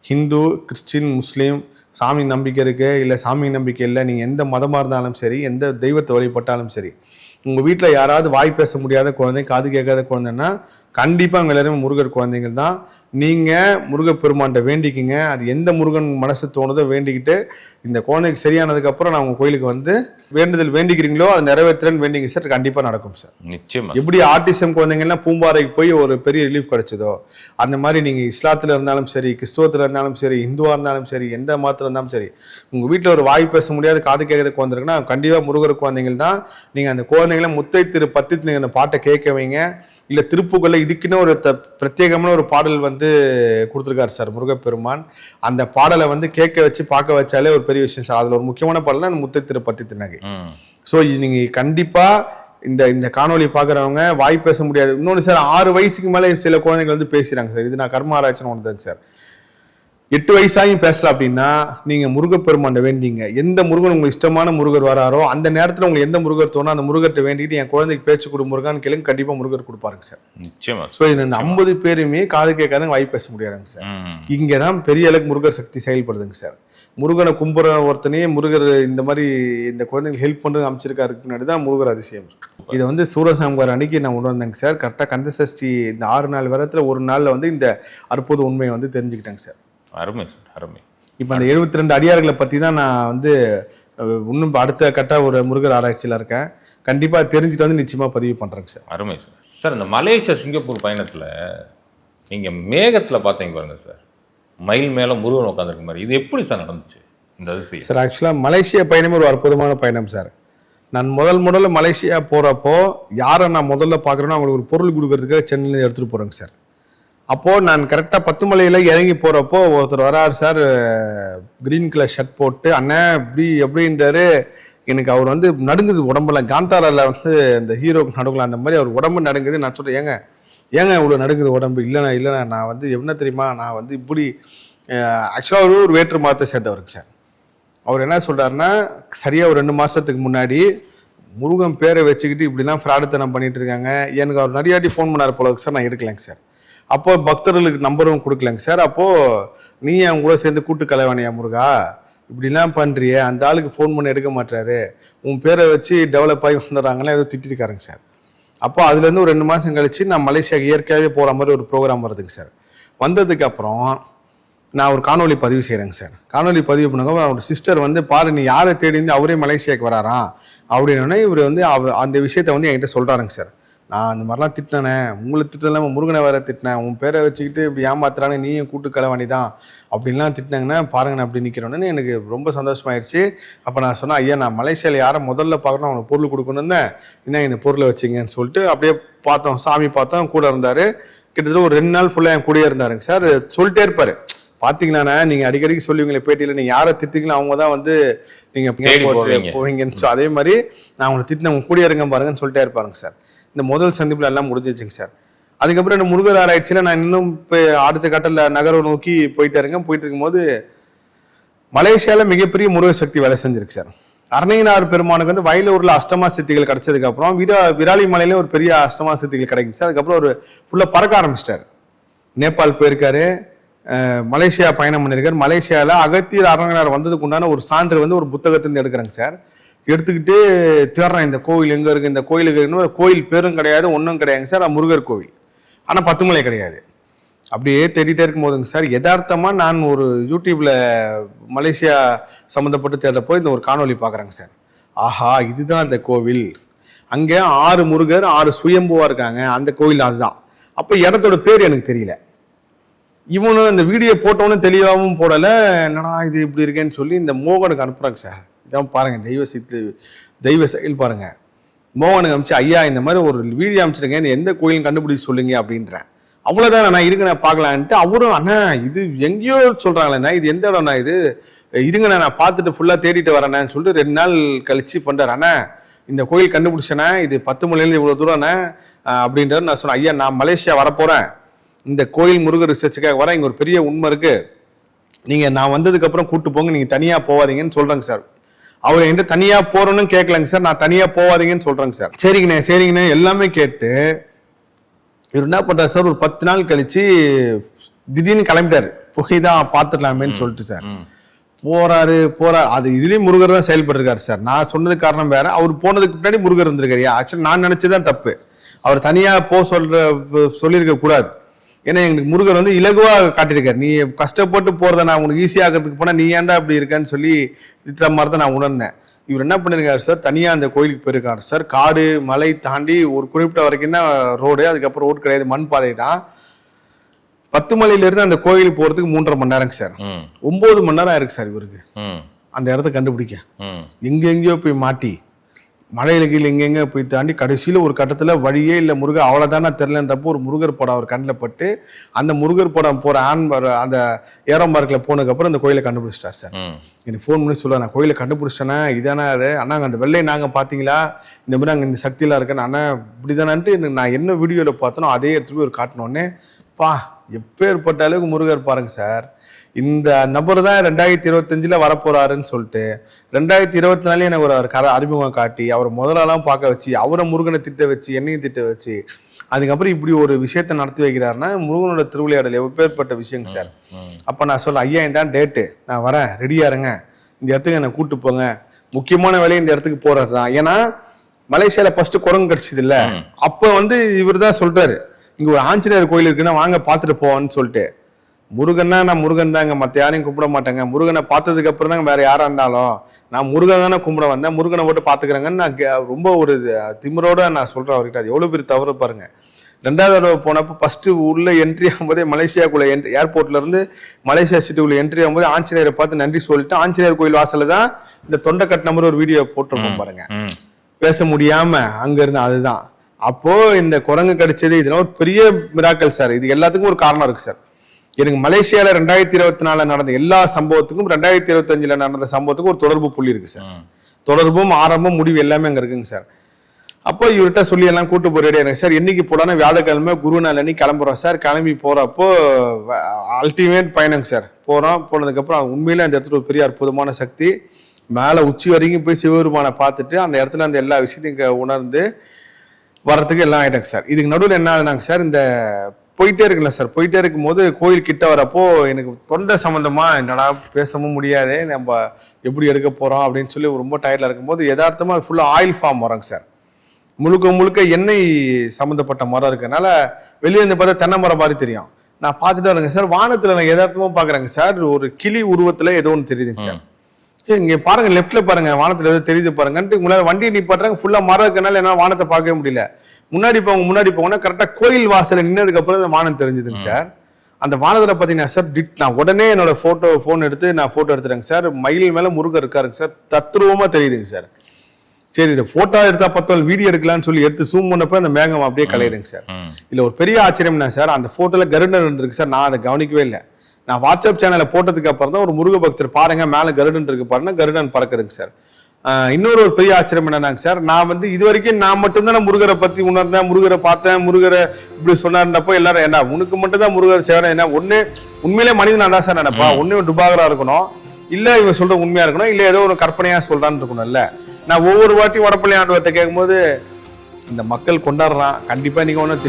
[SPEAKER 2] ஹிந்து கிறிஸ்டின் முஸ்லீம் சாமி நம்பிக்கை இருக்குது இல்லை சாமி நம்பிக்கை இல்லை நீங்கள் எந்த மதமாக இருந்தாலும் சரி எந்த தெய்வத்தை வழிபட்டாலும் சரி உங்கள் வீட்டில் யாராவது வாய் பேச முடியாத குழந்தை காது கேட்காத குழந்தைன்னா கண்டிப்பாக அவங்க எல்லாருமே முருகர் குழந்தைகள் தான் நீங்கள் முருகப்பெருமான்கிட்ட வேண்டிக்கிங்க. அது எந்த முருகன் மனசு தோணுதோ வேண்டிக்கிட்டு இந்த குழந்தைக்கு சரியானதுக்கப்புறம் நான் உங்கள் கோயிலுக்கு வந்து வேண்டுதல் வேண்டிக்கிறீங்களோ அது நிறைவேற்றுறேன்னு வேண்டிங்க சார். கண்டிப்பாக நடக்கும் சார்.
[SPEAKER 1] நிச்சயமா
[SPEAKER 2] எப்படி ஆர்டிசம் குழந்தைங்கலாம் பூம்பாறைக்கு போய் ஒரு பெரிய ரிலீஃப் கிடைச்சதோ அந்த மாதிரி நீங்க இஸ்லாத்துல இருந்தாலும் சரி கிறிஸ்துவத்துல இருந்தாலும் சரி இந்துவா இருந்தாலும் சரி எந்த மதத்துல இருந்தாலும் சரி உங்க வீட்ல ஒரு வாய் பேச முடியாத காது கேட்கற குழந்தை இருக்குன்னா கண்டிப்பா முருகர் குழந்தைகள் தான் நீங்க அந்த குழந்தைகளை முத்தை திரு பத்தி நீங்க அந்த பாட்டை கேட்க வைங்க. இல்ல திருப்புகள்ல இதுக்குன்னு ஒரு த- பிரத்யேகமான ஒரு பாடல் வந்து கொடுத்துருக்காரு சார் முருகப்பெருமான். அந்த பாடலை வந்து கேட்க வச்சு பார்க்க வச்சாலே ஒரு பெரிய விஷயம் சார். அதுல ஒரு முக்கியமான பாடல் தான் அந்த முத்தை திரு பத்தி தினகை
[SPEAKER 1] ம்.
[SPEAKER 2] ஸோ நீங்க கண்டிப்பா இந்த இந்த காணொளி பார்க்குறவங்க வாய் பேச முடியாது. இன்னொன்று சார் ஆறு வயசுக்கு மேலே சில குழந்தைகள் வந்து பேசுறாங்க சார். இது நான் கர்ம ஆராய்ச்சின்னு ஒன்று சார். எட்டு வயசாயும் பேசல அப்படின்னா நீங்க முருகப்பெருமாண்ட வேண்டிங்க. எந்த முருகன் உங்களுக்கு இஷ்டமான முருகர் வராரோ அந்த நேரத்துல உங்களுக்கு எந்த முருகர் தோணும் அந்த முருகர்கிட்ட வேண்டிட்டு என் குழந்தைக்கு பேச்சு கொடு முருகான்னு கேளுங்க கண்டிப்பா முருகர் கொடுப்பாருங்க சார்.
[SPEAKER 1] நிச்சயமா
[SPEAKER 2] ஸோ இந்த ஐம்பது பேருமே காது கேட்காதங்க வாய் பேச முடியாதுங்க சார். இங்கே தான் பெரிய அளவுக்கு முருகர் சக்தி செயல்படுதுங்க சார். முருகனை கும்புற ஒருத்தனையே முருகர் இந்த மாதிரி இந்த குழந்தைங்களுக்கு ஹெல்ப் பண்ணுறது அமைச்சிருக்காருக்கு முன்னாடி தான் முருகர் அதிசயம் இதை வந்து சூரசாம்பார் அன்னைக்கு நான் கொண்டு வந்தேங்க சார். கரெக்டாக கந்த சஷ்டி இந்த ஆறு நாள் விரத்தில் ஒரு நாளில் வந்து இந்த அற்புத உண்மையை வந்து தெரிஞ்சுக்கிட்டேங்க சார்.
[SPEAKER 1] அருமை சார் அருமை.
[SPEAKER 2] இப்போ அந்த எழுபத்தி ரெண்டு அடியார்களை பற்றி தான் நான் வந்து இன்னும் அடுத்த கட்ட ஒரு முருகர் ஆராய்ச்சியில் இருக்கேன். கண்டிப்பாக தெரிஞ்சுட்டு வந்து நிச்சயமாக பதிவு பண்ணுறேங்க சார்.
[SPEAKER 1] அருமை சார். சார் இந்த மலேசியா சிங்கப்பூர் பயணத்தில் நீங்கள் மேகத்தில் பார்த்தீங்க பாருங்க சார். மயில் மேலே முருகன் உட்காந்துருக்க மாதிரி. இது எப்படி சார் நடந்துச்சு இந்த அதிசயம்?
[SPEAKER 2] சார் ஆக்சுவலாக மலேசியா பயணம் ஒரு அற்புதமான பயணம் சார். நான் முதல் முதல்ல மலேசியா போகிறப்போ யாரை நான் முதல்ல பார்க்குறேனோ அவங்களுக்கு ஒரு பொருள் கொடுக்கறதுக்காக சென்னையில் எடுத்துகிட்டு போகிறேங்க சார். அப்போது நான் கரெக்டாக பத்துமலையில் இறங்கி போகிறப்போ ஒருத்தர் வராரு சார் க்ரீன் கலர் ஷர்ட் போட்டு அண்ணன் இப்படி எப்படின்றாரு. எனக்கு அவர் வந்து நடுங்குது உடம்புல. காந்தாரால வந்து அந்த ஹீரோக்கு நடுங்கலாம் அந்த மாதிரி அவர் உடம்பு நடுங்குது. நான் சொல்கிறேன் ஏங்க ஏங்க இவ்வளோ நடுங்குது உடம்பு? இல்லைண்ணா இல்லைண்ணா. நான் வந்து என்ன தெரியுமா? நான் வந்து இப்படி ஆக்சுவலாக ஒரு ஒரு வேற்று மதத்தை சேர்ந்தவருக்கு சார். அவர் என்ன சொல்றாருன்னா சரியா ஒரு ரெண்டு மாசத்துக்கு முன்னாடி முருகன் பேரை வச்சுக்கிட்டு இப்படிலாம் ஃப்ராடுத்தனம் பண்ணிட்டு இருக்காங்க. எனக்கு அவர் நிறையாட்டி ஃபோன் பண்ணார் போல சார். நான் எடுக்கலைங்க சார். அப்போ பக்தர்களுக்கு நம்பரும் கொடுக்கலங்க. சார் அப்போ நீ அவங்க கூட சேர்ந்து கூட்டு கலைவாணியா முருகா? இப்படிலாம் பண்றியே அந்த ஆளுக்கு ஃபோன் பண்ணி எடுக்க மாட்டாரு உன் பேரை வச்சு டெவலப் ஆகி வந்துடுறாங்களே ஏதோ திட்டிருக்காருங்க சார். அப்போ அதுலேருந்து ஒரு ரெண்டு மாதம் கழிச்சு நான் மலேசியா இயற்கையாகவே போகிற மாதிரி ஒரு ப்ரோக்ராம் வருதுங்க சார். வந்ததுக்கு அப்புறம் நான் ஒரு காணொலி பதிவு செய்கிறேங்க சார். காணொலி பதிவு பண்ணுங்க அவரோட சிஸ்டர் வந்து பாரு நீ யாரை தேடி இருந்து அவரே மலேசியாவுக்கு வராராம்? அப்படின்னோடனே இவர் வந்து அவ அந்த விஷயத்த வந்து என்கிட்ட சொல்கிறாருங்க சார். நான் அந்த மாதிரிலாம் திட்டினேனே. உங்களை திட்டலாம முருகனை வேற திட்டினேன். உன் பேரை வச்சுக்கிட்டு இப்படி ஏமாத்துறானே நீயும் கூட்டு கலவாணி தான் அப்படின்லாம் திட்டினாங்கன்னா பாருங்க நான் அப்படி நிற்கிறோன்னு எனக்கு ரொம்ப சந்தோஷமாயிருச்சு. அப்போ நான் சொன்னேன் ஐயா நான் மலேசியாவில் யாரை முதல்ல பார்க்கணும்? அவனுக்கு பொருள் கொடுக்கணும் இருந்தேன் என்ன இந்த பொருளை வச்சிங்கன்னு சொல்லிட்டு அப்படியே பார்த்தோம். சாமி பார்த்தோம் கூட இருந்தார். கிட்டத்தட்ட ஒரு ரெண்டு நாள் ஃபுல்லாக என் கூடயே இருந்தாருங்க சார். சொல்லிட்டே இருப்பாரு. பாத்தீங்களாண்ணா நீங்க அடிக்கடிக்கு சொல்லுவீங்களே பேட்டியில நீங்க யாரை திட்டிங்களோ அவங்க தான் வந்து நீங்க
[SPEAKER 1] தேடி
[SPEAKER 2] போட்டு
[SPEAKER 1] போவீங்க.
[SPEAKER 2] போவீங்கன்னு சொ- அதே மாதிரி நான் உங்களை திட்டின உங்க கூட இருங்க பாருங்கன்னு சொல்லிட்டே இருப்பாருங்க சார். இந்த முதல் சந்திப்புல எல்லாம் முடிஞ்சிச்சுங்க சார். அதுக்கப்புறம் இந்த முருகர் ஆராய்ச்சியில நான் இன்னும் இப்போ அடுத்த கட்டல நகரம் நோக்கி போயிட்டு இருக்கேன். போயிட்டு இருக்கும்போது மலேசியாவில் மிகப்பெரிய முருகர் சக்தி வேலை செஞ்சிருக்கு சார். அருணையனார் பெருமானுக்கு வந்து வயலூர்ல அஷ்டமா சித்திகள் கிடைச்சதுக்கு அப்புறம் விரா விராலி மலையில ஒரு பெரிய அஷ்டமா சித்திகள் கிடைக்குது சார். அதுக்கப்புறம் ஒரு ஃபுல்லாக பறக்க ஆரம்பிச்சிட்டார். நேபாள் போயிருக்காரு. மலேசியா பயணம் பண்ணியிருக்காரு. மலேசியாவில் அகத்தியர் அரங்கனார் வந்ததுக்கு உண்டான ஒரு சான்று வந்து ஒரு புத்தகத்திலிருந்து எடுக்கிறேங்க சார். எடுத்துக்கிட்டு தேடுறேன் இந்த கோயில் எங்கே இருக்குது இந்த கோயிலுக்கு இருக்குன்னு கோயில் பேரும் கிடையாது ஒன்றும் கிடையாதுங்க சார். முருகர் கோவில். ஆனால் பத்துமலை கிடையாது. அப்படியே தேடிட்டே இருக்கும் போதுங்க சார் யதார்த்தமாக நான் ஒரு யூடியூப்பில் மலேசியா சம்மந்தப்பட்டு தேடுறப்போ இந்த ஒரு காணொளி பார்க்குறேங்க சார். ஆஹா இதுதான் அந்த கோவில். அங்கே ஆறு முருகர் ஆறு சுயம்புவாக இருக்காங்க. அந்த கோயில் அதுதான். அப்போ இடத்தோட பேர் எனக்கு தெரியல. இவனும் இந்த வீடியோ போட்டவனும் தெளிவாகவும் போடலை. என்னடா இது இப்படி இருக்கேன்னு சொல்லி இந்த மோகனுக்கு அனுப்புகிறாங்க சார். இதான் பாருங்கள் தெய்வ சித்து தெய்வ செயல் பாருங்கள் மோகனுக்கு அமிச்சு ஐயா இந்த மாதிரி ஒரு வீடியோ அமிச்சிருங்க எந்த கோயிலும் கண்டுபிடிச்சு சொல்லுங்க அப்படின்றேன். அவ்வளோதான் நான் இருங்க நான் பார்க்கலான்ட்டு அவரும் அண்ணா இது எங்கேயோ சொல்கிறாங்களேண்ணா இது எந்த இடம்ண்ணா இது? இருங்கண்ணா நான் பார்த்துட்டு ஃபுல்லாக தேடிட்டு வரேண்ணான்னு சொல்லிட்டு ரெண்டு நாள் கழிச்சு பண்ணுறாரு அண்ணா இந்த கோயில் கண்டுபிடிச்சேண்ணே இது பத்து மலையில இவ்வளோ தூரம்ண்ணே அப்படின்றது நான் சொன்னேன் ஐயா நான் மலேசியா வரப்போகிறேன் இந்த கோயில் முருகர் ரிசர்ச்சுக்காக வரேன் இங்கே ஒரு பெரிய உண்மை இருக்குது நீங்கள் நான் வந்ததுக்கப்புறம் கூப்பிட்டு கூட்டு போங்க நீங்கள் தனியாக போகாதீங்கன்னு சொல்கிறேங்க சார். அவர் என்கிட்ட தனியா போறோன்னு கேட்கலங்க சார். நான் தனியா போவாதீங்கன்னு சொல்றேங்க சார். சரிங்கண்ணே சரிங்கண்ணே எல்லாமே கேட்டு இவர் என்ன பண்றாரு சார்? ஒரு பத்து நாள் கழிச்சு திடீர்னு கிளம்பிட்டாரு. போய் தான் பார்த்துடலாமேன்னு சொல்லிட்டு சார். போறாரு போறாரு. அது இதுலயும் முருகர் தான் செயல்பட்டிருக்காரு சார். நான் சொன்னதுக்கு காரணம் வேற. அவர் போனதுக்கு முன்னாடி முருகர் இருந்திருக்காரு. ஆக்சுவலி நான் நினைச்சதுதான் தப்பு. அவர் தனியா போ சொல்ற சொல்லியிருக்க கூடாது ஏன்னா எங்களுக்கு முருகர் வந்து இலகுவா காட்டியிருக்காரு. நீ கஷ்டப்பட்டு போறத நான் உனக்கு ஈஸியா ஆக்கிறதுக்கு போனா நீ ஏன்டா அப்படி இருக்கேன்னு சொல்லி இந்த மாதிரி தான் நான் உணர்ந்தேன். இவர் என்ன பண்ணிருக்காரு சார் தனியா அந்த கோயிலுக்கு போயிருக்காரு சார் காடு மலை தாண்டி ஒரு குறிப்பிட்ட வரைக்கும் தான் ரோடு அதுக்கப்புறம் ரோடு கிடையாது மண் பாதை தான். பத்து மலையில இருந்து அந்த கோயிலுக்கு போறதுக்கு மூன்றரை மணி நேரங்க சார்
[SPEAKER 1] ம்.
[SPEAKER 2] ஒன்பது மணி நேரம் ஆயிருக்கு சார் இவருக்கு. அந்த இடத்த கண்டுபிடிக்க. எங்க எங்கேயோ போய் மாட்டி மலையில கீழே எங்கெங்க போய் தாண்டி கடைசியில ஒரு கட்டத்துல வழியே இல்ல முருகர் அவ்வளவுதானா தெரிலன்றப்போ ஒரு முருகர் படம் அவர் கண்ணில் பட்டு அந்த முருகர் படம் போற ஆன் அந்த ஏரம் பார்க்கில் போனதுக்கு அப்புறம் அந்த கோயிலை கண்டுபிடிச்சிட்டார் சார். எனக்கு ஃபோன் பண்ணி சொல்ல நான் கோயிலை கண்டுபிடிச்சிட்டேனே இதானே அது? அண்ணாங்க அந்த வெள்ளை நாங்க பாத்தீங்களா இந்த மாதிரி அங்கே இந்த சக்தியெல்லாம் இருக்குன்னு. அண்ணா இப்படிதானன்ட்டு எனக்கு நான் என்ன வீடியோல பார்த்தனோ அதே இடத்துல போய் ஒரு காட்டினோடனே பா எப்பேற்பட்ட அளவுக்கு முருகர் பாருங்க சார். இந்த நபர் தான் ரெண்டாயிரத்தி இருபத்தஞ்சில் வரப்போறாருன்னு சொல்லிட்டு ரெண்டாயிரத்தி இருபத்தி நாலே எனக்கு ஒரு கர அறிமுகம் காட்டி அவர் முதலாலாம் பார்க்க வச்சு அவரை முருகனை திட்ட வச்சு என்னையும் திட்ட வச்சு அதுக்கப்புறம் இப்படி ஒரு விஷயத்த நடத்தி வைக்கிறாருன்னா முருகனோட திருவிளையாடல் எப்பேற்பட்ட விஷயங்க சார். அப்போ நான் சொல்ல ஐயா இதான் டேட்டு நான் வரேன் ரெடியா இருங்க. இந்த இடத்துக்கு என்னை கூட்டு போங்க. முக்கியமான வேலையை இந்த இடத்துக்கு போறது தான். ஏன்னா மலேசியால ஃபர்ஸ்ட் குரங்கு கிடைச்சது இல்ல. அப்போ வந்து இவர் தான் சொல்றாரு இங்க ஒரு ஆஞ்சநேயர் கோயில் இருக்குன்னா வாங்க பார்த்துட்டு போவோன்னு சொல்லிட்டு. முருகன்னா நான் முருகன் தாங்க மற்ற யாரையும் கும்பிட மாட்டேங்க. முருகனை பார்த்ததுக்கு அப்புறம் தாங்க வேற யாரா இருந்தாலும் நான் முருகன் தானே கும்பிட வந்தேன். முருகனை மட்டும் பாத்துக்கிறேங்கன்னு நான் ரொம்ப ஒரு திமிரோட நான் சொல்றேன் அவர்கிட்ட. அது எவ்வளவு பெரிய தவறு பாருங்க. ரெண்டாவது தடவை போனப்போ ஃபர்ஸ்ட் உள்ள என்ட்ரி ஆகும்போதே மலேசியாக்குள்ள ஏர்போர்ட்ல இருந்து மலேசியா சிட்டிக்குள்ள என்ட்ரி ஆகும்போது ஆஞ்சநேயரை பார்த்து நன்றி சொல்லிட்டு ஆஞ்சநேயர் கோயில் வாசல்ல தான் இந்த தொண்டைக்கட்டு நம்பர் ஒரு வீடியோ போட்டிருக்கோம் பாருங்க. பேச முடியாம அங்க இருந்து அதுதான். அப்போ இந்த குரங்கு கடிச்சது இதெல்லாம் ஒரு பெரிய மிராக்கல் சார் இது எல்லாத்துக்கும் ஒரு காரணம் இருக்கு சார் எனக்கு மலேசியால ரெண்டாயிரத்தி இருபத்தி நாலுல நடந்த எல்லா சம்பவத்துக்கும் ரெண்டாயிரத்தி இருபத்தஞ்சுல நடந்த சம்பவத்துக்கும் ஒரு தொடர்பு புள்ளி இருக்கு சார் தொடர்பும் ஆரம்பம் முடிவு எல்லாமே அங்க இருக்குங்க சார் அப்போ இவர்கிட்ட சொல்லி எல்லாம் கூட்டு போறேன் எனக்கு சார் என்னைக்கு போடானா வியாழக்கிழமை குரு நாள் அன்னைக்கு கிளம்புறோம் சார் கிளம்பி போறப்போ அல்டிமேட் பயணங்க சார் போறோம். போனதுக்கப்புறம் உண்மையிலே அந்த இடத்துல ஒரு பெரிய அற்புதமான சக்தி. மேலே உச்சி வரைக்கும் போய் சிவபெருமானை பார்த்துட்டு அந்த இடத்துல அந்த எல்லா விஷயத்தையும் இங்க உணர்ந்து வர்றதுக்கு எல்லாம் ஆயிட்டாங்க சார். இதுக்கு நடுவில் என்ன ஆகுதுனாங்க சார் இந்த போயிட்டே இருக்குல்ல சார் போயிட்டே இருக்கும்போது கோயில் கிட்ட வரப்போ எனக்கு தொண்டை சம்மந்தமா என்னடா பேசவும் முடியாது நம்ம எப்படி எடுக்க போறோம் அப்படின்னு சொல்லி ரொம்ப டயர்டில் இருக்கும்போது யதார்த்தமாக ஃபுல்லா ஆயில் ஃபார்ம் வரோங்க சார். முழுக்க முழுக்க எண்ணெய் சம்மந்தப்பட்ட மரம் இருக்கனால வெளியே இருந்து பார்த்தா தென்னை மரம் மாதிரி தெரியும். நான் பார்த்துட்டு வரேங்க சார் வானத்துல நான் எதார்த்தமாக பாக்குறேங்க சார் ஒரு கிளி உருவத்துல ஏதோ ஒன்று தெரியுதுங்க சார். இங்க பாருங்க லெஃப்ட்ல பாருங்க வானத்துல ஏதோ தெரியுது பாருங்கன்ட்டு உங்களால வண்டியை நிப்பாட்டுறாங்க ஃபுல்லா மரம் இருக்கனால என்னால வானத்தை பார்க்கவே முடியல. முன்னாடி போங்க முன்னாடி போங்கன்னா கரெக்டா கோயில் வாசல்ல நின்னதுக்கு அப்புறம் இந்த வானம் தெரிஞ்சுதுங்க சார். அந்த வானத்துல பாத்தீங்கன்னா சார் டிட் நான் உடனே என்னோட போட்டோ போன் எடுத்து நான் போட்டோ எடுத்துறேங்க சார். மயில் மேல முருகர் இருக்காருங்க சார். தத்ரூபமா தெரியுதுங்க சார். சரி இதை போட்டோ எடுத்தா பத்தோல் வீடியோ எடுக்கலாம்னு சொல்லி எடுத்து ஜூம் பண்ணப்ப அந்த மேகம் அப்படியே கலையுதுங்க சார்.
[SPEAKER 1] ம்.
[SPEAKER 2] இதுல ஒரு பெரிய ஆச்சரியம் என்ன சார் அந்த போட்டோல கருடன் இருந்திருக்கு சார். நான் அதை கவனிக்கவே இல்லை. நான் வாட்ஸ்அப் சேனல்ல போட்டதுக்கு அப்புறம் தான் ஒரு முருக பக்தர் பாருங்க மேல கருடன் இருக்கு பாருங்க கருடன் பறக்குதுங்க சார். இன்னொரு ஒரு பெரிய ஆச்சரியம் என்னன்னாங்க சார் நான் வந்து இது வரைக்கும் நான் மட்டும்தானே முருகரை பத்தி உணர்ந்தேன் முருகரை பார்த்தேன் முருகரை இப்படி சொன்னார்ன்றப்போ எல்லாரும் என்ன உனக்கு மட்டும் தான் முருகர் சேவரம் என்ன ஒண்ணு உண்மையிலே மனிதனா தான் சார் நினைப்பா ஒண்ணு டுபாகரா இருக்கணும் இல்ல இவன் சொல்ற உண்மையா இருக்கணும் இல்ல ஏதோ ஒரு கற்பனையா சொல்றான்னு இருக்கணும்ல நான் ஒவ்வொரு வாட்டியும் வடப்பள்ளி ஆண்டவர்கிட்ட கேட்கும்போது இந்த மக்கள் கொண்டாடுறான் கண்டிப்பா நீங்க ஒன்றும்